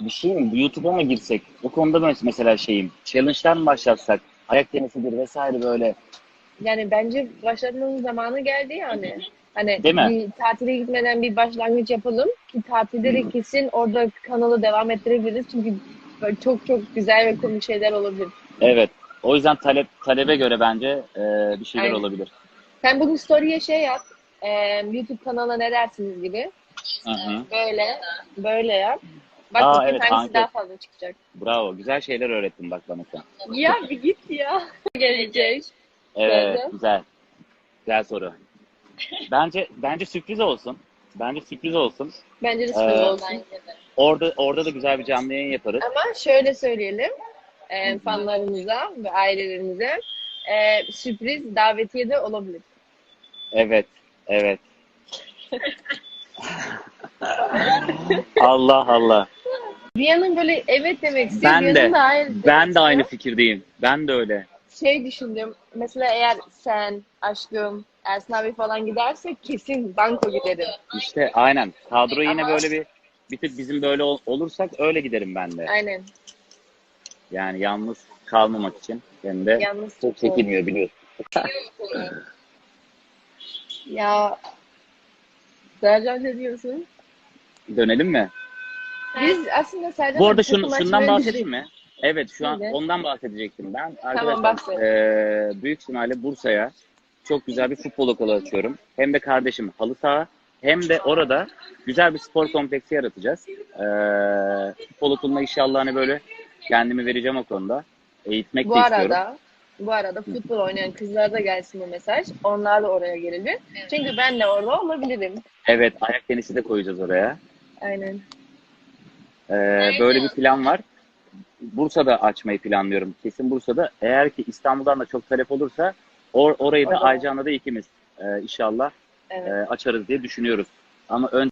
bir şey mi? YouTube'a mı girsek? O konuda mesela şeyim. Challenge'lar mı başlatsak? Ayak tenisidir vesaire böyle. Yani bence başlatmanın zamanı geldi yani. Hani Değil mi? bir tatile gitmeden bir başlangıç yapalım ki tatilde de kesin orada kanalı devam ettirebiliriz. Çünkü böyle çok çok güzel ve komik şeyler olabilir. Evet. O yüzden talep talebe göre bence e, bir şeyler Aynen. olabilir. Sen bugün story'e şey yap. e, YouTube kanalına ne dersiniz gibi. Hı hı. Böyle. Böyle yap. Bak Aa, evet, hangisi anket. daha fazla çıkacak. Bravo. Güzel şeyler öğrettin bak bana sen. Ya bir git ya. Gelecek. Evet, Güzeldi. güzel. Güzel soru. Bence bence sürpriz olsun. Bence sürpriz olsun. Bence de sürpriz Ee, olsun. Orada orada da güzel bir canlı yayın yaparız. Ama şöyle söyleyelim e, fanlarımıza ve ailelerimize e, sürpriz davetiye de olabilir. Evet, evet. Allah Allah. Rihanna'nın böyle evet demek istiyor. Ben de. Da hayır demek Ben de istiyor. aynı fikirdeyim. Ben de öyle. Şey düşündüm. Mesela eğer sen, aşkım, Ersin abi falan giderse kesin banko giderim. İşte aynen. Kadro yine Ama- böyle bir bir tık bizim böyle ol- olursak öyle giderim ben de. Aynen. Yani yalnız kalmamak için. Hem de Yalnız çok çekilmiyor biliyorsun. Ya Sercan ne diyorsun? Dönelim mi? Biz aslında Sercan'la Bu arada takım şun, şundan bahsedeyim mi? Evet şu an ondan bahsedecektim ben. Tamam, Arkadaşlar bahset. eee, büyük ihtimalle Bursa'ya çok güzel bir futbol okulu açıyorum. Hem de kardeşim halı saha hem de orada güzel bir spor kompleksi yaratacağız. Eee futbol okuluna inşallah hani böyle kendimi vereceğim o konuda. Eğitmek Bu de istiyorum. arada bu arada futbol oynayan kızlara da gelsin bu mesaj. Onlar da oraya gelebilir. Çünkü ben de orada olabilirim. Evet ayak tenisi de koyacağız oraya. Aynen. Ee, böyle bir plan var. Bursa'da açmayı planlıyorum. Kesin Bursa'da. Eğer ki İstanbul'dan da çok talep olursa or orayı da. Aycan'la da ikimiz e, inşallah Evet. e, açarız diye düşünüyoruz. Ama ön